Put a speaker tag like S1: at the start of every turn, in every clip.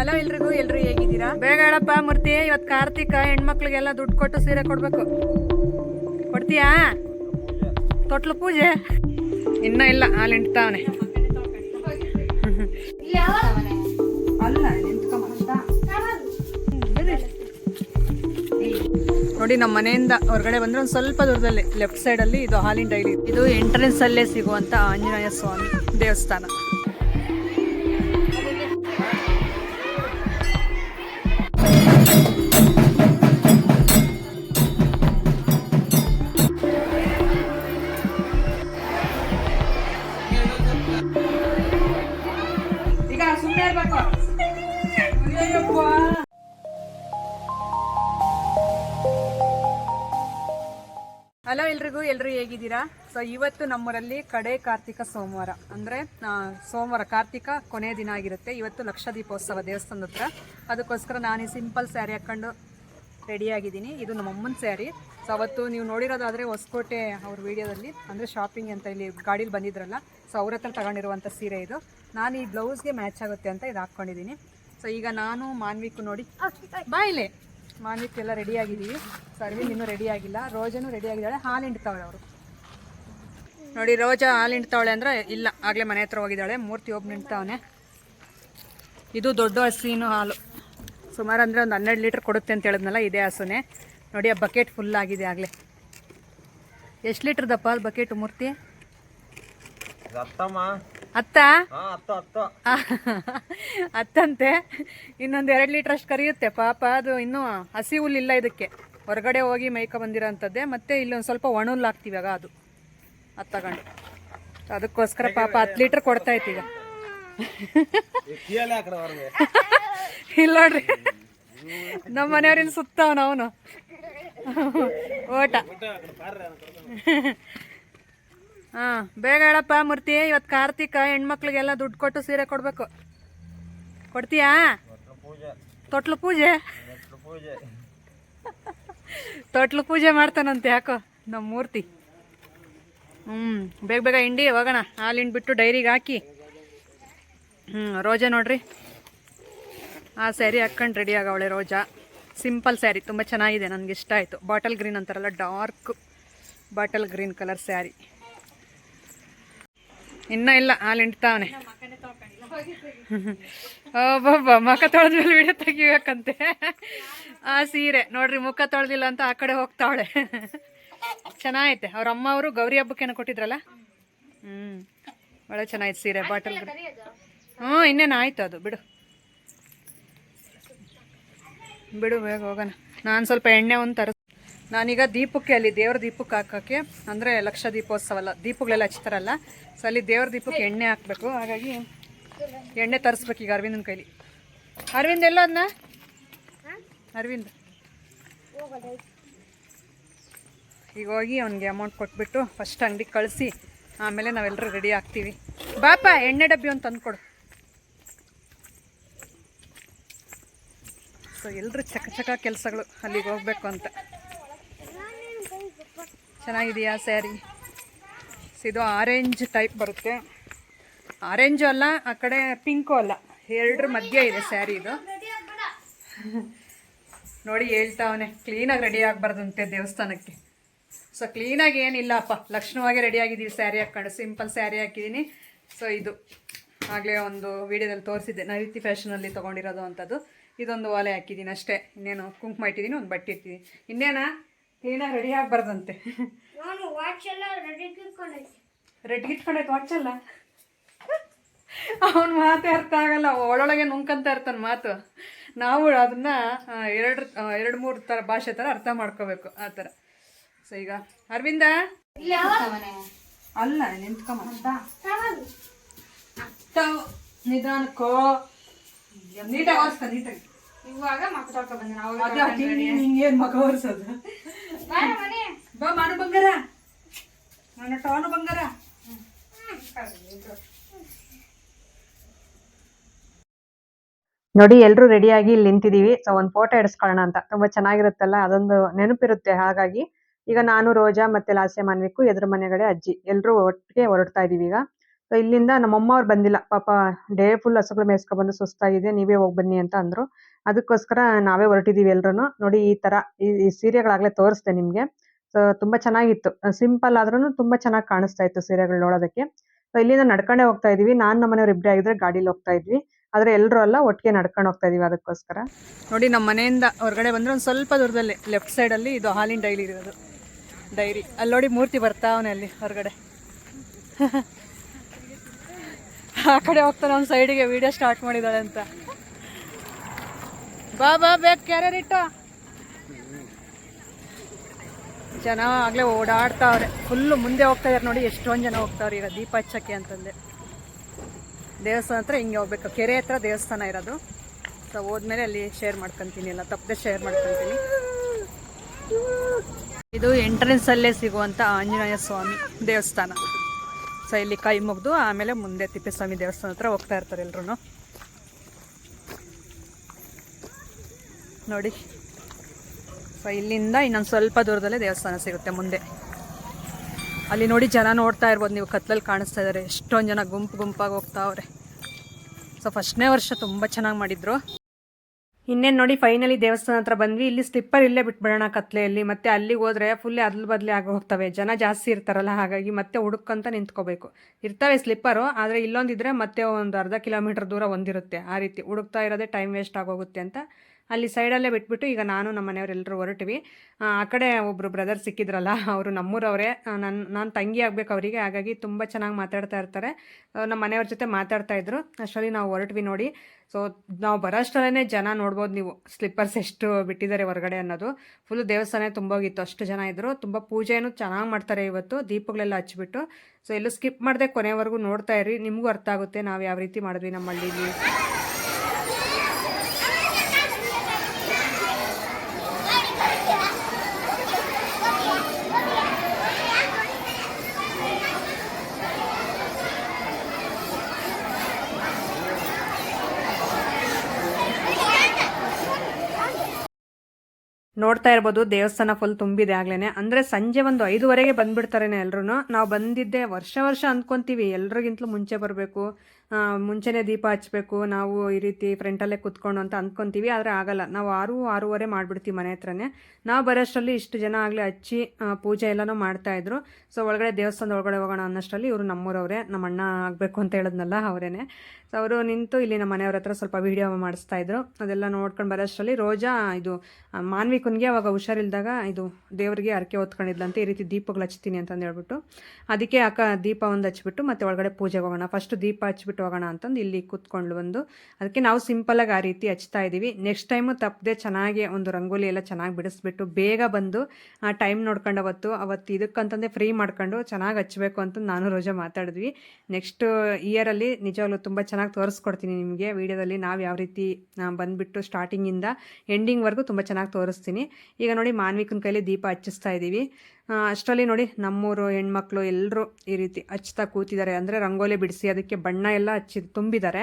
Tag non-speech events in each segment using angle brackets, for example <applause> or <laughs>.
S1: Hello ಎಲ್ರಿಗೂ, ಎಲ್ರು ಹೇಗಿದ್ದೀರಾ? ಬೇಗ ಹೇಳಪ್ಪ ಮೂರ್ತಿ ಇವತ್ತು ಕಾರ್ತಿಕ ಹೆಣ್ಮಕ್ಳಿಗೆಲ್ಲ ದುಡ್ಡು ಕೊಟ್ಟು ಸೀರೆ ಕೊಡ್ಬೇಕು. ಕೊಡ್ತೀಯಾ? ತೊಟ್ಲು ಪೂಜೆ? ಇನ್ನ ಇಲ್ಲ, ಹಾಲು ಹಿಂಡ್ತಾವನೆ. ನೋಡಿ, ನಮ್ಮ ಮನೆಯಿಂದ ಹೊರಗಡೆ ಬಂದ್ರೆ ಒಂದು ಸ್ವಲ್ಪ ದೂರದಲ್ಲಿ ಲೆಫ್ಟ್ ಸೈಡ್ ಅಲ್ಲಿ ಇದು ಹಾಲಿನ ಡೈರಿ. ಇದು ಎಂಟ್ರೆನ್ಸ್ ಅಲ್ಲೇ ಸಿಗುವಂತ ಆಂಜನೇಯ ಸ್ವಾಮಿ ದೇವಸ್ಥಾನ. ಎಲ್ರು ಹೇಗಿದ್ದೀರಾ? ಸೊ ಇವತ್ತು ನಮ್ಮೂರಲ್ಲಿ ಕಡೆ ಕಾರ್ತಿಕ ಸೋಮವಾರ. ಅಂದರೆ ಸೋಮವಾರ ಕಾರ್ತಿಕ ಕೊನೆಯ ದಿನ ಆಗಿರುತ್ತೆ. ಇವತ್ತು ಲಕ್ಷ ದೀಪೋತ್ಸವ ದೇವಸ್ಥಾನದ ಹತ್ರ. ಅದಕ್ಕೋಸ್ಕರ ನಾನು ಈ ಸಿಂಪಲ್ ಸ್ಯಾರಿ ಹಾಕ್ಕೊಂಡು ರೆಡಿಯಾಗಿದ್ದೀನಿ ಇದು ನಮ್ಮ ಅಮ್ಮನ ಸ್ಯಾರಿ. ಸೊ ಅವತ್ತು ನೀವು ನೋಡಿರೋದಾದರೆ ಹೊಸಕೋಟೆ ಅವ್ರ ವಿಡಿಯೋದಲ್ಲಿ, ಅಂದರೆ ಶಾಪಿಂಗ್ ಅಂತ ಇಲ್ಲಿ ಗಾಡೀಲಿ ಬಂದಿದ್ರಲ್ಲ. ಸೊ ಅವ್ರ ಹತ್ರ ತಗೊಂಡಿರುವಂಥ ಸೀರೆ ಇದು. ನಾನು ಈ ಬ್ಲೌಸ್ಗೆ ಮ್ಯಾಚ್ ಆಗುತ್ತೆ ಅಂತ ಇದು ಹಾಕ್ಕೊಂಡಿದ್ದೀನಿ. ಸೊ ಈಗ ನಾನು ಮಾನ್ವಿಕು ನೋಡಿ, ಬಾಯಿಲೆ. ಮಾನ್ವಿಕ್ ಎಲ್ಲ ರೆಡಿ ಆಗಿದ್ದೀವಿ. ಅರವಿಂದ್ ಇನ್ನೂ ರೆಡಿ ಆಗಿಲ್ಲ. ರೋಜನು ರೆಡಿ ಆಗಿದ್ದಾಳೆ. ಹಾಲು ಹಿಂಡ್ತಾವಳೆ ಅವರು. ನೋಡಿ, ರೋಜಾ ಹಾಲು ಹಿಂಡ್ತಾವಳೆ ಅಂದರೆ ಇಲ್ಲ, ಆಗಲೇ ಮನೆ ಹತ್ರ ಹೋಗಿದ್ದಾಳೆ. ಮೂರ್ತಿ ಒಬ್ಬ ನಿಂತಾವನೆ. ಇದು ದೊಡ್ಡ ಹಸಿನು ಹಾಲು. ಸುಮಾರು ಅಂದರೆ ಒಂದು ಹನ್ನೆರಡು ಲೀಟ್ರ್ ಕೊಡುತ್ತೆ ಅಂತ ಹೇಳಿದ್ನಲ್ಲ, ಇದೇ ಹಸುನೆ. ನೋಡಿ, ಆ ಬಕೆಟ್ ಫುಲ್ ಆಗಿದೆ ಆಗಲೇ. ಎಷ್ಟು ಲೀಟ್ರ್ ದಪ್ಪ ಬಕೆಟ್ ಮೂರ್ತಿ? ಅತ್ತ? ಅತ್ತಂತೆ. ಇನ್ನೊಂದು ಎರಡು ಲೀಟರ್ ಅಷ್ಟು ಕರಿಯುತ್ತೆ. ಪಾಪ ಅದು ಇನ್ನೂ ಹಸಿ ಹುಲ್ಲಿಲ್ಲ ಇದಕ್ಕೆ. ಹೊರಗಡೆ ಹೋಗಿ ಮೈಕ ಬಂದಿರೋಂಥದ್ದೇ. ಮತ್ತೆ ಇಲ್ಲಿ ಒಂದು ಸ್ವಲ್ಪ ಒಣ ಹುಲ್ಲು ಹಾಕ್ತೀವಿ ಆಗ ಅದು. ಅದು ತಗೊಂಡು ಅದಕ್ಕೋಸ್ಕರ ಪಾಪ ಹತ್ತು ಲೀಟ್ರ್ ಕೊಡ್ತಾ
S2: ಇತ್ತೀಗ
S1: ಇಲ್ಲ ನೋಡ್ರಿ. ನಮ್ಮ ಮನೆಯವ್ರಿಂದ ಸುತ್ತವನು ಅವನು. ಓಟ. ಹಾ, ಬೇಗ ಹೇಳಪ್ಪ ಮೂರ್ತಿ ಇವತ್ತು ಕಾರ್ತಿಕ ಹೆಣ್ಮಕ್ಳಿಗೆಲ್ಲ ದುಡ್ಡು ಕೊಟ್ಟು ಸೀರೆ ಕೊಡ್ಬೇಕು. ಕೊಡ್ತೀಯಾ? ತೊಟ್ಲು ಪೂಜೆ. ತೊಟ್ಲು ಪೂಜೆ ಮಾಡ್ತಾನಂತೆ ಯಾಕೋ ನಮ್ಮ ಮೂರ್ತಿ. ಹ್ಞೂ ಬೇಗ ಬೇಗ ಹಿಂಡಿ ಹೋಗೋಣ ಹಾಲು ಹಿಂಡ್ಬಿಟ್ಟು ಡೈರಿಗೆ ಹಾಕಿ. ಹ್ಞೂ ರೋಜಾ ನೋಡ್ರಿ. ಆ ಸ್ಯಾರಿ ಹಾಕೊಂಡು ರೆಡಿ ಆಗವಳೆ ರೋಜಾ. ಸಿಂಪಲ್ ಸ್ಯಾರಿ, ತುಂಬ ಚೆನ್ನಾಗಿದೆ, ನನಗೆ ಇಷ್ಟ ಆಯಿತು. ಬಾಟಲ್ ಗ್ರೀನ್ ಅಂತಾರಲ್ಲ, dark bottle green colour sari. ಇನ್ನೂ ಇಲ್ಲ ಹಾಲು ಇಂಟ್ತಾವನೆ. ಒಬ್ಬೊಬ್ಬ ಮುಖ ತೊಳೆದ್ಮೇಲೆ ವಿಡಿಯೋ ತೆಗಿಬೇಕಂತೆ. ಆ ಸೀರೆ ನೋಡ್ರಿ ಮುಖ ತೊಳೆದಿಲ್ಲ ಅಂತ ಆ ಕಡೆ ಹೋಗ್ತಾವಳೆ. ಚೆನ್ನಾಗೈತೆ. ಅವ್ರ ಅಮ್ಮ ಅವರು ಗೌರಿ ಹಬ್ಬಕ್ಕೇನೋ ಕೊಟ್ಟಿದ್ರಲ್ಲ? ಹ್ಞೂ ಒಳ್ಳೆ ಚೆನ್ನಾಗಿತ್ತು ಸೀರೆ ಬಾಟಲ್ ಹ್ಞೂ ಇನ್ನೇನು ಆಯಿತು ಅದು ಬಿಡು. ಬಿಡು ಬೇಗ ಹೋಗೋಣ. ನಾನು ಸ್ವಲ್ಪ ಎಣ್ಣೆ ಒಂದು ತರಿಸ್ ನಾನೀಗ ದೀಪಕ್ಕೆ ಅಲ್ಲಿ ದೇವ್ರ ದೀಪಕ್ಕೆ ಹಾಕೋಕ್ಕೆ, ಅಂದರೆ ಲಕ್ಷ ದೀಪೋತ್ಸವ ಅಲ್ಲ, ದೀಪಗಳೆಲ್ಲ ಹಚ್ತಾರಲ್ಲ ಸೊ ಅಲ್ಲಿ ದೇವ್ರ ದೀಪಕ್ಕೆ ಎಣ್ಣೆ ಹಾಕಬೇಕು. ಹಾಗಾಗಿ ಎಣ್ಣೆ ತರಿಸ್ಬೇಕು ಈಗ ಅರವಿಂದನ ಕೈಲಿ. ಅರವಿಂದ್ ಎಲ್ಲ ಅದನ್ನ ಅರವಿಂದ್. ಈಗ ಹೋಗಿ ಅವನಿಗೆ ಅಮೌಂಟ್ ಕೊಟ್ಬಿಟ್ಟು ಫಸ್ಟ್ ಅಂಗಡಿಗೆ ಕಳಿಸಿ, ಆಮೇಲೆ ನಾವೆಲ್ಲರೂ ರೆಡಿ ಆಗ್ತೀವಿ. ಬಾಪ, ಎಣ್ಣೆ ಡಬ್ಬಿ ಒಂದು ತಂದ್ಕೊಡು. ಸೊ ಎಲ್ಲರೂ ಚಕ ಚಕ ಕೆಲಸಗಳು ಅಲ್ಲಿಗೆ ಹೋಗ್ಬೇಕು ಅಂತ. ಚೆನ್ನಾಗಿದೆಯಾ ಸ್ಯಾರಿ? ಇದು ಆರೆಂಜ್ ಟೈಪ್ ಬರುತ್ತೆ. ಆರೆಂಜು ಅಲ್ಲ, ಆ ಕಡೆ ಪಿಂಕು ಅಲ್ಲ. ಎರಡರ ಮಧ್ಯೆ ಇದೆ ಸ್ಯಾರಿ ಇದು. ನೋಡಿ ಹೇಳ್ತಾವನೆ ಕ್ಲೀನಾಗಿ ರೆಡಿ ಆಗಬಾರ್ದಂತೆ ದೇವಸ್ಥಾನಕ್ಕೆ. ಸೊ ಕ್ಲೀನಾಗಿ ಏನಿಲ್ಲಪ್ಪ ಲಕ್ಷಣವಾಗಿ ರೆಡಿ ಆಗಿದ್ದೀವಿ ಸ್ಯಾರಿ ಹಾಕ್ಕೊಂಡು. ಸಿಂಪಲ್ ಸ್ಯಾರಿ ಹಾಕಿದ್ದೀನಿ. ಸೊ ಇದು. ಆಗಲೇ ಒಂದು ವಿಡಿಯೋದಲ್ಲಿ ತೋರಿಸಿದ್ದೆ. ನೈತಿ ಫ್ಯಾಷನಲ್ಲಿ ತೊಗೊಂಡಿರೋದು ಅಂಥದ್ದು ಇದೊಂದು ಓಲೆ ಹಾಕಿದ್ದೀನಿ ಅಷ್ಟೇ. ಇನ್ನೇನು ಕುಂಕುಮ ಇಟ್ಟಿದ್ದೀನಿ, ಒಂದು ಬಟ್ಟೆ ಇಟ್ಟಿದ್ದೀನಿ. ಇನ್ನೇನ? ಕ್ಲೀನಾಗಿ ರೆಡಿ ಆಗ್ಬಾರ್ದಂತೆ.
S3: ನಾನು ವಾಚ್ ಎಲ್ಲ ರೆಡಿ ಇಟ್ಕೊಂಡೈತೆ
S1: ರೆಡಿ ಇಟ್ಕೊಂಡೈತೆ ವಾಚಲ್ಲ ಅವನ ಮಾತೇ ಅರ್ಥ ಆಗಲ್ಲ ಒಳೊಳಗೆ ನುಂಕಂತ ಇರ್ತಾನ ಮಾತು. ನಾವು ಅದನ್ನ ಎರಡು ಎರಡು ಮೂರು ಥರ ಭಾಷೆ ಥರ ಅರ್ಥ ಮಾಡ್ಕೋಬೇಕು ಆ ಥರ ಸೊ ಈಗ ಅರವಿಂದ? ಅಲ್ಲ ನಿಂತ್ಕೊಂಬ ನಿಧಾನಕ್ಕೋ. ನೀಟಾಗಿ ಓದಿಸ್ತ ನೀಟಾಗಿ.
S3: ಇವಾಗ ಮಕ್ಕ ತೊಳ್ಕೊ ಬಂದೆ ನಾವು.
S1: ಅದ ಹಿಂಗೇನು ಮಗ ಒರ್ಸೋದು?
S3: ಮನೆ.
S1: ಬಾ ಮಾನು ಬಂಗಾರ. ನನ್ನ ಟಾನು ಬಂಗಾರ. ನೋಡಿ ಎಲ್ಲರೂ ರೆಡಿಯಾಗಿ ಇಲ್ಲಿ ನಿಂತಿದೀವಿ ಸೊ ಒಂದು ಫೋಟೋ ಎಡ್ಸ್ಕೊಳ್ಳೋಣ ಅಂತ. ತುಂಬಾ ಚೆನ್ನಾಗಿರುತ್ತಲ್ಲ ಅದೊಂದು ನೆನಪಿರುತ್ತೆ. ಹಾಗಾಗಿ ಈಗ ನಾನು ರೋಜಾ ಮತ್ತೆ ಲಾಸ್ಯ ಮಾನ್ವಿಕು ಎದುರು ಮನೆಗಡೆ ಅಜ್ಜಿ. ಎಲ್ಲರೂ ಒಟ್ಟಿಗೆ ಹೊರಡ್ತಾ ಇದೀವಿ ಈಗ. ಸೊ ಇಲ್ಲಿಂದ ನಮ್ಮಮ್ಮ ಅವ್ರು ಬಂದಿಲ್ಲ. ಪಾಪ ಡೇ ಫುಲ್ ಹಸುಗಳು ಮೇಯಿಸ್ಕೊಬಂದು ಸುಸ್ತಾಗಿದೆ. ನೀವೇ ಹೋಗಿ ಬನ್ನಿ ಅಂತ ಅಂದ್ರು. ಅದಕ್ಕೋಸ್ಕರ ನಾವೇ ಹೊರಟಿದ್ದೀವಿ ಎಲ್ಲರೂ ನೋಡಿ ಈ ತರ ಈ ಈ ಸೀರೆಗಳಾಗ್ಲೇ ತೋರಿಸ್ದೆ ನಿಮಗೆ. ಸೊ ತುಂಬಾ ಚೆನ್ನಾಗಿತ್ತು. ಸಿಂಪಲ್ ಆದ್ರೂ ತುಂಬಾ ಚೆನ್ನಾಗಿ ಕಾಣಿಸ್ತಾ ಇತ್ತು ಸೀರೆಗಳು ನೋಡೋದಕ್ಕೆ. ಸೊ ಇಲ್ಲಿಂದ ನಡ್ಕೊಂಡೇ ಹೋಗ್ತಾ ಇದೀವಿ. ನಾನು ನಮ್ಮನೆಯವ್ರು ಇಬ್ಬರೇ ಆಗಿದ್ರೆ ಗಾಡಿಲಿ ಹೋಗ್ತಾ ಇದ್ವಿ. ಆದ್ರೆ ಎಲ್ಲರೂ ಅಲ್ಲ, ಒಟ್ಟಿಗೆ ನಡ್ಕೊಂಡು ಹೋಗ್ತಾ ಇದೀವಿ ಅದಕ್ಕೋಸ್ಕರ. ನೋಡಿ ನಮ್ಮ ಮನೆಯಿಂದ ಹೊರಗಡೆ ಬಂದ್ರೆ ಒಂದು ಸ್ವಲ್ಪ ದೂರದಲ್ಲಿ, ಲೆಫ್ಟ್ ಸೈಡ್ ಅಲ್ಲಿ ಇದು ಹಾಲಿನ ಡೈರಿ ಇರೋದು. ಡೈರಿ. ಅಲ್ಲಿ ನೋಡಿ ಮೂರ್ತಿ ಬರ್ತಾವನೆ ಅಲ್ಲಿ ಹೊರಗಡೆ. <laughs> ಆ ಕಡೆ ಹೋಗ್ತಾನೆ ಅವ್ನ ಸೈಡಿಗೆ ವಿಡಿಯೋ ಸ್ಟಾರ್ಟ್ ಮಾಡಿದ್ದಾಳೆ ಅಂತ. ಬಾ ಬಾ ಬೇಕು ಕ್ಯಾರಿಯರ್ ಜನ ಆಗ್ಲೇ ಓಡಾಡ್ತಾವ್ರೆ. ಫುಲ್ಲು ಮುಂದೆ ಹೋಗ್ತಾ ಇದಾರೆ ನೋಡಿ, ಎಷ್ಟೊಂದು ಜನ ಹೋಗ್ತಾವ್ರೆ ಈಗ ದೀಪ ಹಚ್ಚಕ್ಕೆ ಅಂತಂದೆ. ದೇವಸ್ಥಾನ ಹತ್ರ ಹಿಂಗೆ ಹೋಗ್ಬೇಕು. ಕೆರೆ ಹತ್ರ ದೇವಸ್ಥಾನ ಇರೋದು. ಸೊ ಹೋದ್ಮೇಲೆ ಅಲ್ಲಿ ಶೇರ್ ಮಾಡ್ಕೊಂತೀನಿ ಎಲ್ಲ. ತಪ್ಪದೆ ಶೇರ್ ಮಾಡ್ಕೊಂತೀನಿ. ಇದು ಎಂಟ್ರೆನ್ಸ್ ಅಲ್ಲೇ ಸಿಗುವಂತ ಆಂಜನೇಯ ಸ್ವಾಮಿ ದೇವಸ್ಥಾನ. ಸೊ ಇಲ್ಲಿ ಕೈ ಮುಗಿದು ಆಮೇಲೆ ಮುಂದೆ ತಿಪ್ಪೇಸ್ವಾಮಿ ದೇವಸ್ಥಾನ ಹತ್ರ ಹೋಗ್ತಾ ಇರ್ತಾರೆ ಎಲ್ರು ನೋಡಿ. ಸೊ ಇಲ್ಲಿಂದ ಇನ್ನೊಂದು ಸ್ವಲ್ಪ ದೂರದಲ್ಲೇ ದೇವಸ್ಥಾನ ಸಿಗುತ್ತೆ, ಮುಂದೆ. ಅಲ್ಲಿ ನೋಡಿ ಜನ ನೋಡ್ತಾ ಇರ್ಬೋದು, ನೀವು ಕತ್ಲಲ್ಲಿ ಕಾಣಿಸ್ತಾ ಇದ್ದಾರೆ ಎಷ್ಟೊಂದು ಜನ ಗುಂಪು ಗುಂಪಾಗಿ ಹೋಗ್ತಾವ್ರೆ ಸೊ ಫಸ್ಟ್ನೇ ವರ್ಷ ತುಂಬ ಚೆನ್ನಾಗಿ ಮಾಡಿದ್ರು. ಇನ್ನೇನು ನೋಡಿ ಫೈನಲಿ ದೇವಸ್ಥಾನ ಹತ್ರ ಬಂದ್ವಿ. ಇಲ್ಲಿ ಸ್ಲಿಪ್ಪರ್ ಇಲ್ಲೇ ಬಿಟ್ಬಿಡೋಣ ಕತ್ಲೆಯಲ್ಲಿ. ಮತ್ತೆ ಅಲ್ಲಿಗೆ ಹೋದ್ರೆ ಫುಲ್ ಅದ್ಲ ಬದಲಿ ಆಗಿ ಹೋಗ್ತವೆ. ಜನ ಜಾಸ್ತಿ ಇರ್ತಾರಲ್ಲ, ಹಾಗಾಗಿ ಮತ್ತೆ ಹುಡುಕಂತ ನಿಂತ್ಕೋಬೇಕು. ಇರ್ತವೆ ಸ್ಲಿಪ್ಪರು ಆದರೆ ಇಲ್ಲೊಂದಿದ್ರೆ ಮತ್ತೆ ಒಂದು ಅರ್ಧ ಕಿಲೋಮೀಟರ್ ದೂರ ಒಂದಿರುತ್ತೆ. ಆ ರೀತಿ ಹುಡುಕ್ತಾ ಇರೋದೇ ಟೈಮ್ ವೇಸ್ಟ್ ಆಗೋಗುತ್ತೆ ಅಂತ ಅಲ್ಲಿ ಸೈಡಲ್ಲೇ ಬಿಟ್ಬಿಟ್ಟು ಈಗ ನಾನು ನಮ್ಮ ಮನೆಯವರೆಲ್ಲರೂ ಹೊರಟಿವಿ. ಆ ಕಡೆ ಒಬ್ಬರು ಬ್ರದರ್ ಸಿಕ್ಕಿದ್ರಲ್ಲ, ಅವರು ನಮ್ಮೂರವರೇ. ನನ್ನ ನಾನು ತಂಗಿ ಆಗಬೇಕು ಅವರಿಗೆ, ಹಾಗಾಗಿ ತುಂಬ ಚೆನ್ನಾಗಿ ಮಾತಾಡ್ತಾ ಇರ್ತಾರೆ. ನಮ್ಮ ಮನೆಯವ್ರ ಜೊತೆ ಮಾತಾಡ್ತಾ ಇದ್ರು. ಅಷ್ಟರಲ್ಲಿ ನಾವು ಹೊರಟ್ವಿ ನೋಡಿ. ಸೊ ನಾವು ಬರೋಷ್ಟರಲ್ಲೇ ಜನ ನೋಡ್ಬೋದು ನೀವು ಸ್ಲಿಪ್ಪರ್ಸ್ ಎಷ್ಟು ಬಿಟ್ಟಿದ್ದಾರೆ ಹೊರಗಡೆ ಅನ್ನೋದು. ಫುಲ್ ದೇವಸ್ಥಾನ ತುಂಬೋಗಿತ್ತು ಅಷ್ಟು ಜನ ಇದ್ದರು ತುಂಬ ಪೂಜೆಯೂ ಚೆನ್ನಾಗಿ ಮಾಡ್ತಾರೆ ಇವತ್ತು, ದೀಪಗಳೆಲ್ಲ ಹಚ್ಚಿಬಿಟ್ಟು ಸೊ ಎಲ್ಲೂ ಸ್ಕಿಪ್ ಮಾಡದೆ ಕೊನೆವರೆಗೂ ನೋಡ್ತಾ ಇರಿ, ನಿಮಗೂ ಅರ್ಥ ಆಗುತ್ತೆ, ನಾವು ಯಾವ ರೀತಿ ಮಾಡಿದ್ವಿ ನಮ್ಮ ಹಳ್ಳಿಲಿ ನೋಡ್ತಾ ಇರ್ಬೋದು, ದೇವಸ್ಥಾನ ಫುಲ್ ತುಂಬಿದೆ ಆಗ್ಲೇನೆ. ಅಂದ್ರೆ ಸಂಜೆ ಒಂದು ಐದುವರೆಗೆ ಬಂದ್ಬಿಡ್ತಾರೇನೆ ಎಲ್ರು ನಾವು ಬಂದಿದ್ದೆ ವರ್ಷ ವರ್ಷ ಅಂದ್ಕೊಂತೀವಿ, ಎಲ್ರಿಗಿಂತಲೂ ಮುಂಚೆ ಬರಬೇಕು. ಮುಂಚೆನೇ ದೀಪ ಹಚ್ಬೇಕು, ನಾವು ಈ ರೀತಿ ಫ್ರೆಂಟಲ್ಲೇ ಕುತ್ಕೊಂಡು ಅಂತ ಅಂದ್ಕೊತೀವಿ ಆದರೆ ಆಗಲ್ಲ. ನಾವು ಆರು, ಆರೂವರೆ ಮಾಡಿಬಿಡ್ತೀವಿ ಮನೆ ಹತ್ರನೇ. ನಾವು ಬರೋಷ್ಟರಲ್ಲಿ ಇಷ್ಟು ಜನ ಆಗಲೇ ಹಚ್ಚಿ ಪೂಜೆ ಎಲ್ಲನೂ ಮಾಡ್ತಾಯಿದ್ರು ಸೊ ಒಳಗಡೆ ದೇವಸ್ಥಾನದ ಒಳಗಡೆ ಹೋಗೋಣ ಅನ್ನೋಷ್ಟರಲ್ಲಿ ಇವರು ನಮ್ಮೂರವರೇ, ನಮ್ಮ ಅಣ್ಣ ಆಗಬೇಕು ಅಂತ ಹೇಳಿದ್ನಲ್ಲ ಅವರೇನೆ. ಸೊ ಅವರು ನಿಂತು ಇಲ್ಲಿ ನಮ್ಮ ಮನೆಯವ್ರ ಹತ್ರ ಸ್ವಲ್ಪ ವಿಡಿಯೋ ಮಾಡಿಸ್ತಾಯಿದ್ರು ಅದೆಲ್ಲ ನೋಡ್ಕೊಂಡು ಬರೋಷ್ಟರಲ್ಲಿ ರೋಜಾ, ಇದು ಮಾನ್ವಿ ಕುನ್ಗೆ ಅವಾಗ ಹುಷಾರಿಲ್ದಾಗ ಇದು ದೇವರಿಗೆ ಅರಕೆ ಹೊತ್ಕೊಂಡಿದ್ಲಂತೆ, ಈ ರೀತಿ ದೀಪಗಳು ಹಚ್ತೀನಿ ಅಂತಂದು ಹೇಳ್ಬಿಟ್ಟು, ಅದಕ್ಕೆ ಅಕ್ಕ ದೀಪ ಒಂದು ಹಚ್ಬಿಟ್ಟು ಮತ್ತೆ ಒಳಗಡೆ ಪೂಜೆಗೆ ಹೋಗೋಣ. ಫಸ್ಟ್ ದೀಪ ಹಚ್ಬಿಟ್ಟು ಹೋಗೋಣ ಅಂತಂದು ಇಲ್ಲಿ ಕೂತ್ಕೊಂಡು ಬಂದು ಅದಕ್ಕೆ ನಾವು ಸಿಂಪಲಾಗಿ ಆ ರೀತಿ ಹಚ್ತಾ ಇದ್ದೀವಿ ನೆಕ್ಸ್ಟ್ ಟೈಮು ತಪ್ಪದೆ ಚೆನ್ನಾಗಿ ಒಂದು ರಂಗೋಲಿ ಎಲ್ಲ ಚೆನ್ನಾಗಿ ಬಿಡಿಸ್ಬಿಟ್ಟು ಬೇಗ ಬಂದು, ಆ ಟೈಮ್ ನೋಡ್ಕೊಂಡು ಅವತ್ತು ಅವತ್ತು ಇದಕ್ಕಂತಂದೇ ಫ್ರೀ ಮಾಡ್ಕೊಂಡು ಚೆನ್ನಾಗಿ ಹಚ್ಚಬೇಕು ಅಂತ ನಾನು ರೋಜಾ ಮಾತಾಡಿದ್ವಿ. ನೆಕ್ಸ್ಟ್ ಇಯರಲ್ಲಿ ನಿಜವಾಗ್ಲೂ ತುಂಬ ಚೆನ್ನಾಗಿ ತೋರಿಸ್ಕೊಡ್ತೀನಿ ನಿಮಗೆ. ವಿಡಿಯೋದಲ್ಲಿ ನಾವು ಯಾವ ರೀತಿ ಬಂದುಬಿಟ್ಟು ಸ್ಟಾರ್ಟಿಂಗಿಂದ ಎಂಡಿಂಗ್ವರೆಗೂ ತುಂಬ ಚೆನ್ನಾಗಿ ತೋರಿಸ್ತೀನಿ. ಈಗ ನೋಡಿ ಮಾನ್ವಿಕನ ಕೈಲಿ ದೀಪ ಹಚ್ಚಿಸ್ತಾ ಇದ್ದೀವಿ ಅಷ್ಟರಲ್ಲಿ ನೋಡಿ ನಮ್ಮೂರು ಹೆಣ್ಮಕ್ಳು ಎಲ್ಲರೂ ಈ ರೀತಿ ಹಚ್ತಾ ಕೂತಿದ್ದಾರೆ. ಅಂದರೆ ರಂಗೋಲಿ ಬಿಡಿಸಿ ಅದಕ್ಕೆ ಬಣ್ಣ ಎಲ್ಲ ಹಚ್ಚಿ ತುಂಬಿದ್ದಾರೆ.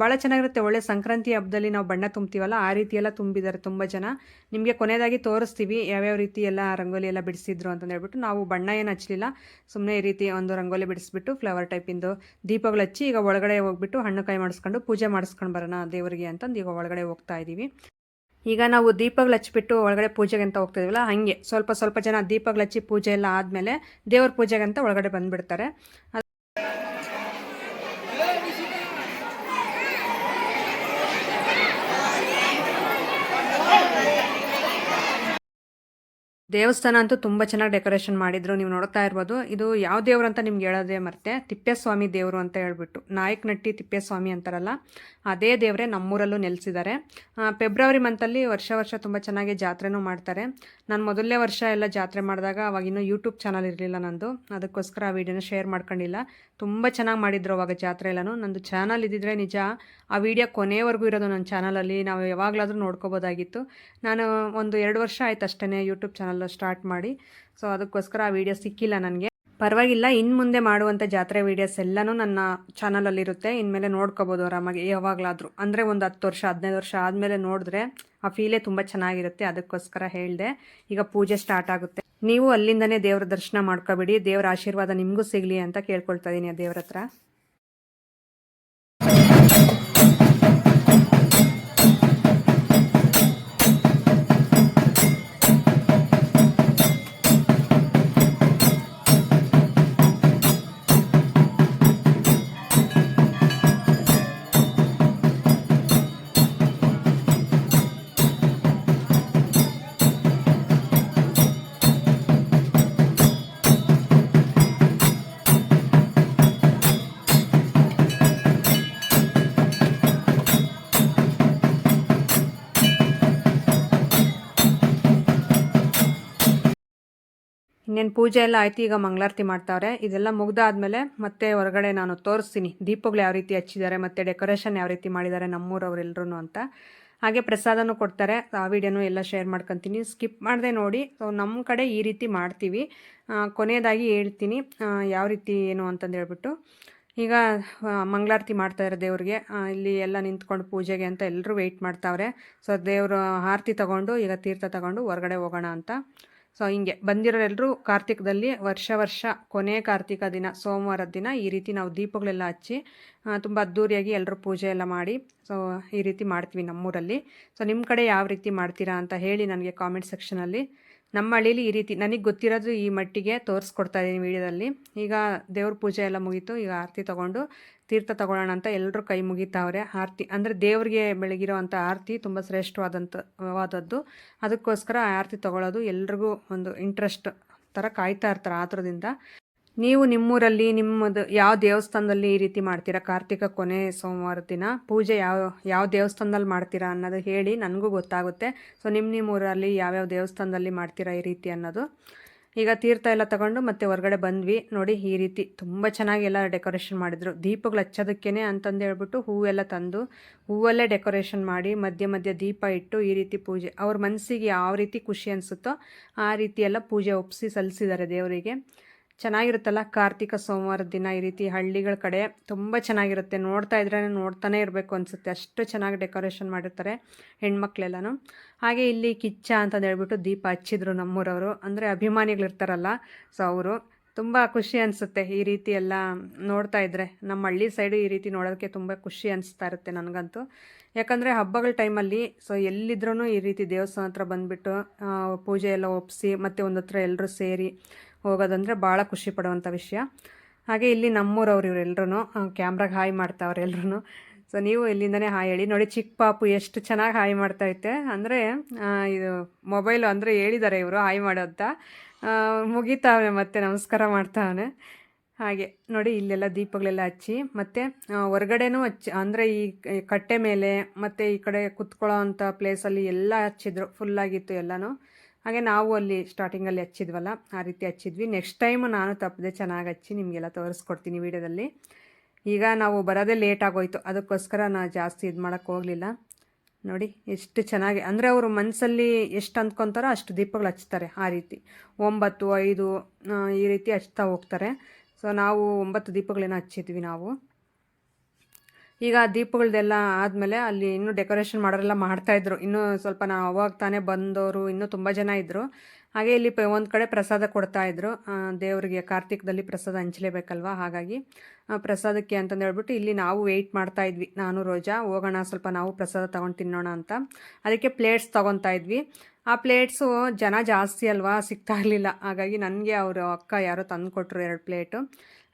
S1: ಭಾಳ ಚೆನ್ನಾಗಿರುತ್ತೆ. ಒಳ್ಳೆ ಸಂಕ್ರಾಂತಿ ಹಬ್ಬದಲ್ಲಿ ನಾವು ಬಣ್ಣ ತುಂಬ್ತೀವಲ್ಲ, ಆ ರೀತಿ ಎಲ್ಲ ತುಂಬಿದ್ದಾರೆ ತುಂಬ ಜನ. ನಿಮಗೆ ಕೊನೆಯದಾಗಿ ತೋರಿಸ್ತೀವಿ ಯಾವ್ಯಾವ ರೀತಿ ಎಲ್ಲ ರಂಗೋಲಿ ಎಲ್ಲ ಬಿಡಿಸಿದ್ರು ಅಂತಂದು ಹೇಳ್ಬಿಟ್ಟು. ನಾವು ಬಣ್ಣ ಏನು ಹಚ್ಚಲಿಲ್ಲ ಸುಮ್ಮನೆ ಈ ರೀತಿ ಒಂದು ರಂಗೋಲಿ ಬಿಡಿಸ್ಬಿಟ್ಟು ಫ್ಲವರ್ ಟೈಪಿಂದು ದೀಪಗಳು ಹಚ್ಚಿ ಈಗ ಒಳಗಡೆ ಹೋಗ್ಬಿಟ್ಟು ಹಣ್ಣು ಕಾಯಿ ಮಾಡಿಸ್ಕೊಂಡು ಪೂಜೆ ಮಾಡಿಸ್ಕೊಂಡು ಬರೋಣ ದೇವರಿಗೆ ಅಂತಂದು ಈಗ ಒಳಗಡೆ ಹೋಗ್ತಾ ಇದ್ದೀವಿ ಈಗ ನಾವು ದೀಪಗಳು ಹಚ್ಚಿಬಿಟ್ಟು ಒಳಗಡೆ ಪೂಜೆಗೆ ಅಂತ ಹೋಗ್ತಿದ್ವಲ್ಲ, ಹಾಗೆ ಸ್ವಲ್ಪ ಸ್ವಲ್ಪ ಜನ ದೀಪಗಳು ಹಚ್ಚಿ ಪೂಜೆ ಎಲ್ಲ ಆದಮೇಲೆ ದೇವ್ರ ಅಂತ ಒಳಗಡೆ ಬಂದ್ಬಿಡ್ತಾರೆ. ದೇವಸ್ಥಾನ ಅಂತೂ ತುಂಬ ಚೆನ್ನಾಗಿ ಡೆಕೋರೇಷನ್ ಮಾಡಿದ್ರು, ನೀವು ನೋಡ್ತಾ ಇರ್ಬೋದು. ಇದು ಯಾವ ದೇವರು ಅಂತ ನಿಮ್ಗೆ ಹೇಳೋದೇ ಮರ್ತೆ, ತಿಪ್ಪೇಸ್ವಾಮಿ ದೇವರು ಅಂತ ಹೇಳ್ಬಿಟ್ಟು ನಾಯಕನಟ್ಟಿ ತಿಪ್ಪೇಸ್ವಾಮಿ ಅಂತಾರಲ್ಲ, ಅದೇ ದೇವರೇ ನಮ್ಮೂರಲ್ಲೂ ನೆಲೆಸಿದ್ದಾರೆ. ಫೆಬ್ರವರಿ ಮಂತಲ್ಲಿ ವರ್ಷ ವರ್ಷ ತುಂಬ ಚೆನ್ನಾಗಿ ಜಾತ್ರೆನೂ ಮಾಡ್ತಾರೆ. ನಾನು ಮೊದಲನೇ ವರ್ಷ ಎಲ್ಲ ಜಾತ್ರೆ ಮಾಡಿದಾಗ ಅವಾಗ ಇನ್ನೂ ಯೂಟ್ಯೂಬ್ ಚಾನಲ್ ಇರಲಿಲ್ಲ ನಂದು. ಅದಕ್ಕೋಸ್ಕರ ಆ ವಿಡಿಯೋನ ಶೇರ್ ಮಾಡ್ಕೊಂಡಿಲ್ಲ. ತುಂಬ ಚೆನ್ನಾಗಿ ಮಾಡಿದ್ರು ಅವಾಗ ಜಾತ್ರೆ ಎಲ್ಲನೂ. ನಂದು ಚಾನಲ್ ಇದ್ದಿದ್ರೆ ನಿಜ, ಆ ವಿಡಿಯೋ ಕೊನೆವರೆಗೂ ಇರೋದು ನನ್ನ ಚಾನಲಲ್ಲಿ ನಾವು ಯಾವಾಗಲಾದರೂ ನೋಡ್ಕೋಬೋದಾಗಿತ್ತು. ನಾನು ಒಂದು ಎರಡು ವರ್ಷ ಆಯ್ತು ಅಷ್ಟೇ ಯೂಟ್ಯೂಬ್ ಚಾನಲ್ ಸ್ಟಾರ್ಟ್ ಮಾಡಿ. ಸೊ ಅದಕ್ಕೋಸ್ಕರ ಆ ವಿಡಿಯೋ ಸಿಕ್ಕಿಲ್ಲ ನನಗೆ. ಪರವಾಗಿಲ್ಲ ಇನ್ನು ಮುಂದೆ ಮಾಡುವಂಥ ಜಾತ್ರೆ ವೀಡಿಯೋಸ್ ಎಲ್ಲನೂ ನನ್ನ ಚಾನಲಲ್ಲಿರುತ್ತೆ ಇನ್ಮೇಲೆ ನೋಡ್ಕೋಬೋದು ಆರಾಮಾಗಿ, ಯಾವಾಗಲಾದರೂ. ಅಂದರೆ ಒಂದು ಹತ್ತು ವರ್ಷ, ಹದಿನೈದು ವರ್ಷ ಆದಮೇಲೆ ನೋಡಿದ್ರೆ ಆ ಫೀಲೇ ತುಂಬ ಚೆನ್ನಾಗಿರುತ್ತೆ. ಅದಕ್ಕೋಸ್ಕರ ಹೇಳಿದೆ, ಈಗ ಪೂಜೆ ಸ್ಟಾರ್ಟ್ ಆಗುತ್ತೆ. ನೀವು ಅಲ್ಲಿಂದನೇ ದೇವರ ದರ್ಶನ ಮಾಡ್ಕೋಬಿಡಿ. ದೇವರ ಆಶೀರ್ವಾದ ನಿಮಗೂ ಸಿಗಲಿ ಅಂತ ಕೇಳ್ಕೊಳ್ತಾ ಇದ್ದೀನಿ ಆ ದೇವ್ರ ಹತ್ರ. ಇನ್ನೇನು ಪೂಜೆ ಎಲ್ಲ ಆಯ್ತು, ಈಗ ಮಂಗಳಾರತಿ ಮಾಡ್ತಾವ್ರೆ. ಇದೆಲ್ಲ ಮುಗ್ದಾದ್ಮೇಲೆ ಮತ್ತೆ ಹೊರಗಡೆ ನಾನು ತೋರಿಸ್ತೀನಿ. ದೀಪಗಳು ಯಾವ ರೀತಿ ಹಚ್ಚಿದ್ದಾರೆ, ಮತ್ತು ಡೆಕೋರೇಷನ್ ಯಾವ ರೀತಿ ಮಾಡಿದ್ದಾರೆ ನಮ್ಮೂರವ್ರೆಲ್ಲರೂ ಅಂತ. ಹಾಗೆ ಪ್ರಸಾದನೂ ಕೊಡ್ತಾರೆ. ಆ ವಿಡಿಯೋನು ಎಲ್ಲ ಶೇರ್ ಮಾಡ್ಕೊತೀನಿ. ಸ್ಕಿಪ್ ಮಾಡದೆ ನೋಡಿ. ಸೊ ನಮ್ಮ ಕಡೆ ಈ ರೀತಿ ಮಾಡ್ತೀವಿ. ಕೊನೆಯದಾಗಿ ಹೇಳ್ತೀನಿ. ಯಾವ ರೀತಿ ಏನು ಅಂತಂದು ಹೇಳ್ಬಿಟ್ಟು. ಈಗ ಮಂಗಳಾರತಿ ಮಾಡ್ತಾ ಇದ್ದಾರೆ ದೇವ್ರಿಗೆ ಇಲ್ಲಿ ಎಲ್ಲ ನಿಂತ್ಕೊಂಡು ಪೂಜೆಗೆ ಅಂತ ಎಲ್ಲರೂ ವೆಯ್ಟ್ ಮಾಡ್ತಾವ್ರೆ. ಸೊ ದೇವರು ಆರತಿ ತಗೊಂಡು, ಈಗ ತೀರ್ಥ ತಗೊಂಡು ಹೊರಗಡೆ ಹೋಗೋಣ ಅಂತ. ಸೊ ಹಿಂಗೆ ಬಂದಿರೋರೆಲ್ಲರೂ ಕಾರ್ತಿಕದಲ್ಲಿ ವರ್ಷ ವರ್ಷ ಕೊನೆ ಕಾರ್ತಿಕ ದಿನ ಸೋಮವಾರದ ದಿನ ಈ ರೀತಿ ನಾವು ದೀಪಗಳೆಲ್ಲ ಹಚ್ಚಿ ತುಂಬ ಅದ್ದೂರಿಯಾಗಿ ಎಲ್ಲರೂ ಪೂಜೆ ಎಲ್ಲ ಮಾಡಿ, ಸೊ ಈ ರೀತಿ ಮಾಡ್ತೀವಿ ನಮ್ಮೂರಲ್ಲಿ. ಸೊ ನಿಮ್ಮ ಕಡೆ ಯಾವ ರೀತಿ ಮಾಡ್ತೀರಾ ಅಂತ ಹೇಳಿ ನನಗೆ ಕಾಮೆಂಟ್ ಸೆಕ್ಷನಲ್ಲಿ ನಮ್ಮ ಹಳ್ಳೀಲಿ ಈ ರೀತಿ, ನನಗೆ ಗೊತ್ತಿರೋದು ಈ ಮಟ್ಟಿಗೆ ತೋರಿಸ್ಕೊಡ್ತಾ ಇದ್ದೀನಿ ವಿಡಿಯೋದಲ್ಲಿ ಈಗ ದೇವ್ರ ಪೂಜೆ ಎಲ್ಲ ಮುಗೀತು, ಈಗ ಆರತಿ ತೊಗೊಂಡು ತೀರ್ಥ ತಗೊಳ್ಳೋಣ ಅಂತ ಎಲ್ಲರೂ ಕೈ ಮುಗಿತಾವ್ರೆ. ಆರತಿ ಅಂದರೆ ದೇವರಿಗೆ ಬೆಳಗಿರೋ ಅಂಥ ಆರತಿ ತುಂಬ ಶ್ರೇಷ್ಠವಾದಂಥವಾದದ್ದು ಅದಕ್ಕೋಸ್ಕರ ಆ ಆರತಿ ತಗೊಳ್ಳೋದು ಎಲ್ರಿಗೂ ಒಂದು ಇಂಟ್ರೆಸ್ಟ್ ಥರ ಕಾಯ್ತಾ ಇರ್ತಾರೆ ಆತುರದಿಂದ. ನೀವು ನಿಮ್ಮೂರಲ್ಲಿ ನಿಮ್ಮದು ಯಾವ ದೇವಸ್ಥಾನದಲ್ಲಿ ಈ ರೀತಿ ಮಾಡ್ತೀರಾ? ಕಾರ್ತಿಕ ಕೊನೆ ಸೋಮವಾರ ದಿನ ಪೂಜೆ ಯಾವ ಯಾವ ದೇವಸ್ಥಾನದಲ್ಲಿ ಮಾಡ್ತೀರಾ ಅನ್ನೋದು ಹೇಳಿ ನನಗೂ ಗೊತ್ತಾಗುತ್ತೆ. ಸೊ ನಿಮ್ಮ ನಿಮ್ಮೂರಲ್ಲಿ ಯಾವ್ಯಾವ ದೇವಸ್ಥಾನದಲ್ಲಿ ಮಾಡ್ತೀರಾ ಈ ರೀತಿ ಅನ್ನೋದು. ಈಗ ತೀರ್ಥ ಎಲ್ಲ ತಗೊಂಡು ಮತ್ತೆ ಹೊರಗಡೆ ಬಂದ್ವಿ. ನೋಡಿ ಈ ರೀತಿ ತುಂಬ ಚೆನ್ನಾಗಿ ಎಲ್ಲ ಡೆಕೋರೇಷನ್ ಮಾಡಿದ್ರು. ದೀಪಗಳು ಹಚ್ಚೋದಕ್ಕೇನೆ ಅಂತಂದು ಹೇಳ್ಬಿಟ್ಟು ಹೂವೆಲ್ಲ ತಂದು ಹೂವಲ್ಲೇ ಡೆಕೋರೇಷನ್ ಮಾಡಿ ಮಧ್ಯೆ ಮಧ್ಯೆ ದೀಪ ಇಟ್ಟು ಈ ರೀತಿ ಪೂಜೆ. ಅವ್ರ ಮನಸ್ಸಿಗೆ ಯಾವ ರೀತಿ ಖುಷಿ ಅನಿಸುತ್ತೋ ಆ ರೀತಿ ಎಲ್ಲ ಪೂಜೆ ಒಪ್ಪಿಸಿ ಸಲ್ಲಿಸಿದ್ದಾರೆ ದೇವರಿಗೆ. ಚೆನ್ನಾಗಿರುತ್ತಲ್ಲ? ಕಾರ್ತಿಕ ಸೋಮವಾರದ ದಿನ ಈ ರೀತಿ ಹಳ್ಳಿಗಳ ಕಡೆ ತುಂಬ ಚೆನ್ನಾಗಿರುತ್ತೆ. ನೋಡ್ತಾ ಇದ್ರೆ ನೋಡ್ತಾನೆ ಇರಬೇಕು ಅನಿಸುತ್ತೆ. ಅಷ್ಟು ಚೆನ್ನಾಗಿ ಡೆಕೋರೇಷನ್ ಮಾಡಿರ್ತಾರೆ ಹೆಣ್ಮಕ್ಳೆಲ್ಲನೂ. ಹಾಗೆ ಇಲ್ಲಿ ಕಿಚ್ಚ ಅಂತಂದು ಹೇಳ್ಬಿಟ್ಟು ದೀಪ ಹಚ್ಚಿದ್ರು ನಮ್ಮೂರವರು. ಅಂದರೆ ಅಭಿಮಾನಿಗಳಿರ್ತಾರಲ್ಲ, ಸೊ ಅವರು ತುಂಬ ಖುಷಿ ಅನಿಸುತ್ತೆ ಈ ರೀತಿ ಎಲ್ಲ ನೋಡ್ತಾ ಇದ್ದರೆ ನಮ್ಮ ಹಳ್ಳಿ ಸೈಡು ಈ ರೀತಿ ನೋಡೋದಕ್ಕೆ ತುಂಬ ಖುಷಿ ಅನಿಸ್ತಾ ಇರುತ್ತೆ ನನಗಂತೂ. ಯಾಕಂದರೆ ಹಬ್ಬಗಳ ಟೈಮಲ್ಲಿ, ಸೊ ಎಲ್ಲಿದ್ರೂ ಈ ರೀತಿ ದೇವಸ್ಥಾನ ಹತ್ರ ಬಂದುಬಿಟ್ಟು ಪೂಜೆ ಎಲ್ಲ ಒಪ್ಪಿಸಿ ಮತ್ತು ಒಂದು ಹತ್ರ ಎಲ್ಲರೂ ಸೇರಿ ಹೋಗೋದಂದರೆ ಭಾಳ ಖುಷಿ ಪಡುವಂಥ ವಿಷಯ. ಹಾಗೆ ಇಲ್ಲಿ ನಮ್ಮೂರವ್ರು ಇವರೆಲ್ಲರೂ ಕ್ಯಾಮ್ರಾಗೆ ಹಾಯ್ ಮಾಡ್ತಾವ್ರೆ ಎಲ್ಲರೂ ಸೊ ನೀವು ಇಲ್ಲಿಂದನೇ ಹಾಯ್ ಹೇಳಿ. ನೋಡಿ, ಚಿಕ್ಕ ಪಾಪು ಎಷ್ಟು ಚೆನ್ನಾಗಿ ಹಾಯ್ ಮಾಡ್ತೈತೆ ಅಂದರೆ ಇದು ಮೊಬೈಲು ಅಂದರೆ ಹೇಳಿದ್ದಾರೆ ಇವರು ಹಾಯ್ ಮಾಡೋಂತ ಮುಗಿತಾವನೆ ಮತ್ತೆ, ನಮಸ್ಕಾರ ಮಾಡ್ತಾವನೆ. ಹಾಗೆ, ನೋಡಿ, ಇಲ್ಲೆಲ್ಲ ದೀಪಗಳೆಲ್ಲ ಹಚ್ಚಿ, ಮತ್ತು ಹೊರಗಡೆನೂ ಹಚ್ಚಿ, ಅಂದರೆ ಈ ಕಟ್ಟೆ ಮೇಲೆ, ಮತ್ತು ಈ ಕಡೆ ಕುತ್ಕೊಳ್ಳೋ ಅಂಥ ಪ್ಲೇಸಲ್ಲಿ ಎಲ್ಲ ಹಚ್ಚಿದ್ರು. ಫುಲ್ಲಾಗಿತ್ತು ಎಲ್ಲನೂ. ಹಾಗೆ ನಾವು ಅಲ್ಲಿ ಸ್ಟಾರ್ಟಿಂಗಲ್ಲಿ ಹಚ್ಚಿದ್ವಲ್ಲ, ಆ ರೀತಿ ಹಚ್ಚಿದ್ವಿ. ನೆಕ್ಸ್ಟ್ ಟೈಮು ನಾನು ತಪ್ಪದೆ ಚೆನ್ನಾಗಿ ಹಚ್ಚಿ ನಿಮಗೆಲ್ಲ ತೋರಿಸ್ಕೊಡ್ತೀನಿ ವೀಡಿಯೋದಲ್ಲಿ. ಈಗ ನಾವು ಬರೋದೇ ಲೇಟ್ ಆಗೋಯ್ತು. ಅದಕ್ಕೋಸ್ಕರ ನಾನು ಜಾಸ್ತಿ ಇದು ಮಾಡೋಕ್ಕೆ ಹೋಗಲಿಲ್ಲ. ನೋಡಿ, ಎಷ್ಟು ಚೆನ್ನಾಗಿ, ಅಂದರೆ ಅವರು ಮನಸ್ಸಲ್ಲಿ ಎಷ್ಟು ಅಂದ್ಕೊತಾರೋ ಅಷ್ಟು ದೀಪಗಳು ಹಚ್ತಾರೆ ಆ ರೀತಿ. ಒಂಬತ್ತು, ಐದು ಈ ರೀತಿ ಹಚ್ತಾ ಹೋಗ್ತಾರೆ. ಸೊ ನಾವು ಒಂಬತ್ತು ದೀಪಗಳೇನೋ ಹಚ್ಚಿದ್ವಿ ನಾವು. ಈಗ ದೀಪಗಳದೆಲ್ಲ ಆದಮೇಲೆ ಅಲ್ಲಿ ಇನ್ನೂ ಡೆಕೋರೇಷನ್ ಮಾಡೋರೆಲ್ಲ ಮಾಡ್ತಾಯಿದ್ರು ಇನ್ನೂ ಸ್ವಲ್ಪ ನಾವು ಅವಾಗ ತಾನೇ ಬಂದವರು ಇನ್ನೂ ತುಂಬ ಜನ ಇದ್ದರು ಹಾಗೆ ಇಲ್ಲಿ ಒಂದು ಕಡೆ ಪ್ರಸಾದ ಕೊಡ್ತಾಯಿದ್ರು ದೇವರಿಗೆ ಕಾರ್ತಿಕದಲ್ಲಿ ಪ್ರಸಾದ ಹಂಚಲೇಬೇಕಲ್ವ ಹಾಗಾಗಿ ಪ್ರಸಾದಕ್ಕೆ ಅಂತಂದು ಹೇಳ್ಬಿಟ್ಟು ಇಲ್ಲಿ ನಾವು ವೆಯ್ಟ್ ಮಾಡ್ತಾ ಇದ್ವಿ. ನಾನು, ರೋಜಾ, ಹೋಗೋಣ, ಸ್ವಲ್ಪ ನಾವು ಪ್ರಸಾದ ತೊಗೊಂಡು ತಿನ್ನೋಣ ಅಂತ. ಅದಕ್ಕೆ ಪ್ಲೇಟ್ಸ್ ತೊಗೊತಾ ಇದ್ವಿ. ಆ ಪ್ಲೇಟ್ಸು ಜನ ಜಾಸ್ತಿ ಅಲ್ವಾ? ಸಿಗ್ತಾ ಇರಲಿಲ್ಲ. ಹಾಗಾಗಿ ನನಗೆ ಅವರು ಅಕ್ಕ ಯಾರೋ ತಂದು ಕೊಟ್ಟರು ಎರಡು ಪ್ಲೇಟು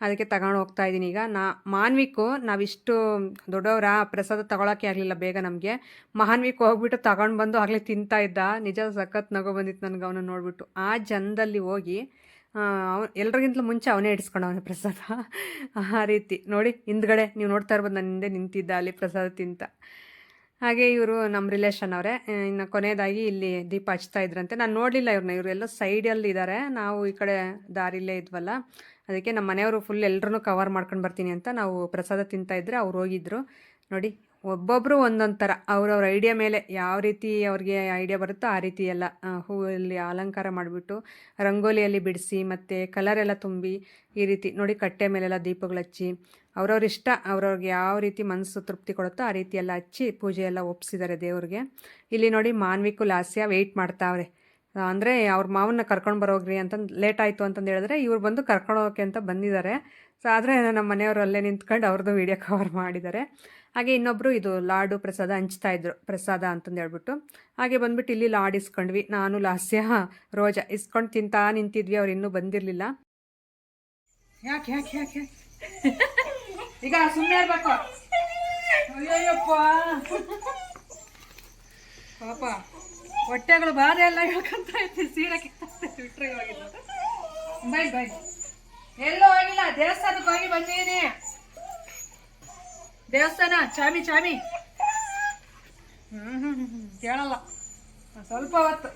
S1: ಅದಕ್ಕೆ ತಗೊಂಡು ಹೋಗ್ತಾ ಇದ್ದೀನಿ. ಈಗ ನಾ ಮಾನ್ವಿಕು, ನಾವಿಷ್ಟು ದೊಡ್ಡವರ ಪ್ರಸಾದ ತಗೊಳಕ್ಕೆ ಆಗಲಿಲ್ಲ ಬೇಗ ನಮಗೆ. ಮಾನ್ವಿಕ್ ಹೋಗ್ಬಿಟ್ಟು ತಗೊಂಡು ಬಂದು ಆಗಲೇ ತಿಂತಾ ಇದ್ದ. ನಿಜ ಸಖತ್ ನಗು ಬಂದಿತ್ತು ನನಗೆ ಅವನು ನೋಡಿಬಿಟ್ಟು. ಆ ಜನದಲ್ಲಿ ಹೋಗಿ ಅವ್ನು ಎಲ್ರಿಗಿಂತಲೂ ಮುಂಚೆ ಅವನೇ ಇಡಿಸ್ಕೊಂಡವನೇ ಪ್ರಸಾದ. ಆ ರೀತಿ. ನೋಡಿ, ಹಿಂದ್ಗಡೆ ನೀವು ನೋಡ್ತಾ ಇರ್ಬೋದು ನನ್ನ ಹಿಂದೆ ನಿಂತಿದ್ದ ಅಲ್ಲಿ ಪ್ರಸಾದ ತಿಂತ. ಹಾಗೆ ಇವರು ನಮ್ಮ ರಿಲೇಷನ್ ಅವರೇ. ಇನ್ನು ಕೊನೆಯದಾಗಿ ಇಲ್ಲಿ ದೀಪ ಹಚ್ತಾ ಇದ್ರಂತೆ. ನಾನು ನೋಡಲಿಲ್ಲ ಇವ್ರನ್ನ ಇವರೆಲ್ಲ ಸೈಡಲ್ಲಿ ಇದ್ದಾರೆ ನಾವು ಈ ಕಡೆ ದಾರಿಲೇ ಇದ್ವಲ್ಲ. ಅದಕ್ಕೆ ನಮ್ಮ ಮನೆಯವರು ಫುಲ್ ಎಲ್ಲರೂ ಕವರ್ ಮಾಡ್ಕೊಂಡು ಬರ್ತೀನಿ ಅಂತ ನಾವು ಪ್ರಸಾದ ತಿಂತಾಯಿದ್ರೆ ಅವ್ರು ಹೋಗಿದ್ರು. ನೋಡಿ ಒಬ್ಬೊಬ್ಬರು ಒಂದೊಂದು ಥರ ಅವ್ರವ್ರ ಐಡಿಯಾ ಮೇಲೆ ಯಾವ ರೀತಿ ಅವ್ರಿಗೆ ಐಡಿಯಾ ಬರುತ್ತೋ ಆ ರೀತಿ ಎಲ್ಲ ಹೂವಲ್ಲಿ ಅಲಂಕಾರ ಮಾಡಿಬಿಟ್ಟು, ರಂಗೋಲಿಯಲ್ಲಿ ಬಿಡಿಸಿ ಮತ್ತು ಕಲರ್ ಎಲ್ಲ ತುಂಬಿ ಈ ರೀತಿ, ನೋಡಿ ಕಟ್ಟೆ ಮೇಲೆಲ್ಲ ದೀಪಗಳು ಹಚ್ಚಿ ಅವ್ರವ್ರ ಇಷ್ಟ ಅವ್ರವ್ರಿಗೆ ಯಾವ ರೀತಿ ಮನಸ್ಸು ತೃಪ್ತಿ ಕೊಡುತ್ತೋ ಆ ರೀತಿ ಎಲ್ಲ ಹಚ್ಚಿ ಪೂಜೆ ಎಲ್ಲ ಒಪ್ಪಿಸಿದ್ದಾರೆ ದೇವ್ರಿಗೆ. ಇಲ್ಲಿ ನೋಡಿ ಮಾನ್ವಿಕು ಲಾಸ್ಯ ವೆಯ್ಟ್ ಮಾಡ್ತಾವ್ರೆ ಅಂದರೆ ಅವ್ರ ಮಾವನ್ನ ಕರ್ಕೊಂಡು ಬರೋಗ್ರಿ ಅಂತಂದು ಲೇಟ್ ಆಯಿತು ಅಂತಂದು ಹೇಳಿದ್ರೆ ಇವ್ರು ಬಂದು ಕರ್ಕೊಂಡು ಹೋಗೋಕೆ ಅಂತ ಬಂದಿದ್ದಾರೆ ಸೊ ಆದರೆ ನಮ್ಮ ಮನೆಯವರು ಅಲ್ಲೇ ನಿಂತ್ಕೊಂಡು ಅವ್ರದ್ದು ವೀಡಿಯೋ ಕವರ್ ಮಾಡಿದ್ದಾರೆ ಹಾಗೆ ಇನ್ನೊಬ್ಬರು ಇದು ಲಾಡು ಪ್ರಸಾದ ಹಂಚ್ತಾ ಇದ್ರು, ಪ್ರಸಾದ ಅಂತಂದು ಹೇಳ್ಬಿಟ್ಟು. ಹಾಗೆ ಬಂದ್ಬಿಟ್ಟು ಇಲ್ಲಿ ಲಾಡ್ ಇಸ್ಕೊಂಡ್ವಿ. ನಾನು, ಲಾಸ್ಯ, ರೋಜಾ ಇಸ್ಕೊಂಡು ತಿಂತಾ ನಿಂತಿದ್ವಿ, ಅವ್ರು ಇನ್ನೂ ಬಂದಿರಲಿಲ್ಲ. ಯಾಕೆ ಯಾಕೆ ಯಾಕೆ ಈಗ ಸುಮ್ಮನೆ ಇರ್ಬೇಕು. ಪಾಪ. ಹೊಟ್ಟೆಗಳು ಬಾಧೆ ಎಲ್ಲ ಹೇಳ್ಕೊಂತ ಇರ್ತೀವಿ ಸೀರೆ ಕಿತ್ತ ಇವಾಗಿಲ್ಲ. ಬೈ ಬೈ ಎಲ್ಲೂ ಹೋಗಿಲ್ಲ, ದೇವಸ್ಥಾನಕ್ಕೆ ಹೋಗಿ ಬಂದೀನಿ. ದೇವಸ್ಥಾನ, ಚಾಮಿ ಚಾಮಿ. ಹ್ಮ್ ಹ್ಮ್. ಕೇಳಲ್ಲ. ಸ್ವಲ್ಪ ಹೊತ್ತು.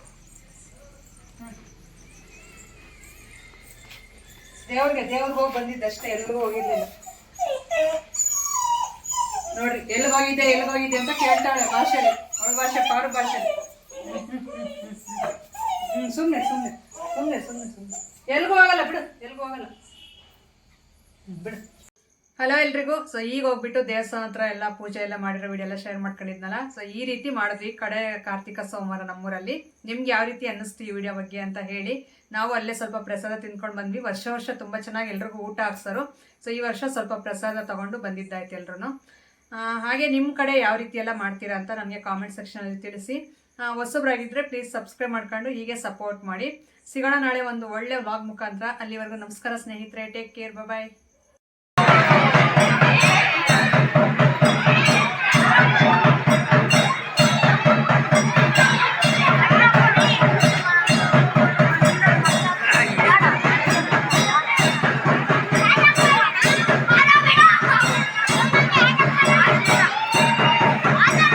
S1: ದೇವ್ರಿಗೆ ದೇವ್ರಿಗೆ ಹೋಗಿ ಬಂದಿದ್ದಷ್ಟೇ, ಎಲ್ರಿಗೂ ಹೋಗಿರ್ಲಿಲ್ಲ. ನೋಡ್ರಿ ಎಲ್ಲಿ ಹೋಗಿದ್ದೆ ಎಲ್ಲಿ ಹೋಗಿದ್ದೆ ಅಂತ ಕೇಳ್ತಾಳೆ ಭಾಷೆಲಿ, ಅವಳ ಭಾಷೆ, ಪಾಡು ಭಾಷೆ ಸುಮ್ಮನೆ ಸುಮ್ಮನೆ ಸುಮ್ಮನೆ ಸುಮ್ಮನೆ ಸುಮ್ನೆ ಎಲ್ಗೂ ಹೋಗಲ್ಲ, ಬಿಡು, ಎಲ್ಗೂ ಹೋಗಲ್ಲ. ಬಿಡು. ಹಲೋ ಎಲ್ರಿಗೂ. ಸೊ ಈಗ ಹೋಗ್ಬಿಟ್ಟು ದೇವಸ್ಥಾನ ಹತ್ರ ಎಲ್ಲ ಪೂಜೆ ಎಲ್ಲ ಮಾಡಿರೋ ವಿಡಿಯೋ ಎಲ್ಲ ಶೇರ್ ಮಾಡ್ಕೊಂಡಿದ್ನಲ್ಲ. ಸೊ ಈ ರೀತಿ ಮಾಡಿದ್ವಿ ಕಡೆ ಕಾರ್ತಿಕ ಸೋಮವಾರ ನಮ್ಮೂರಲ್ಲಿ. ನಿಮ್ಗೆ ಯಾವ ರೀತಿ ಅನ್ನಿಸ್ತು ಈ ವಿಡಿಯೋ ಬಗ್ಗೆ ಅಂತ ಹೇಳಿ ನಾವು ಅಲ್ಲೇ ಸ್ವಲ್ಪ ಪ್ರಸಾದ ತಿನ್ಕೊಂಡು ಬಂದ್ವಿ. ವರ್ಷ ವರ್ಷ ತುಂಬ ಚೆನ್ನಾಗಿ ಎಲ್ರಿಗೂ ಊಟ ಹಾಕ್ಸೋರು. ಸೊ ಈ ವರ್ಷ ಸ್ವಲ್ಪ ಪ್ರಸಾದ ತಗೊಂಡು ಬಂದಿದ್ದಾಯ್ತು ಎಲ್ರು ಹಾಗೆ ನಿಮ್ಮ ಕಡೆ ಯಾವ ರೀತಿ ಎಲ್ಲ ಮಾಡ್ತೀರಾ ಅಂತ ನಮಗೆ ಕಾಮೆಂಟ್ ಸೆಕ್ಷನಲ್ಲಿ ತಿಳಿಸಿ. ಆ, ಹೊಸಬ್ರಾಗಿದ್ರೆ ಪ್ಲೀಸ್ ಸಬ್ಸ್ಕ್ರೈಬ್ ಮಾಡ್ಕೊಂಡು ಹೀಗೆ ಸಪೋರ್ಟ್ ಮಾಡಿ. ಸಿಗೋಣ ನಾಳೆ ಒಂದು ಒಳ್ಳೆ ವ್ಲಾಗ್ ಮುಖಾಂತರ. ಅಲ್ಲಿವರೆಗೂ ನಮಸ್ಕಾರ ಸ್ನೇಹಿತರೆ. Take care
S3: bye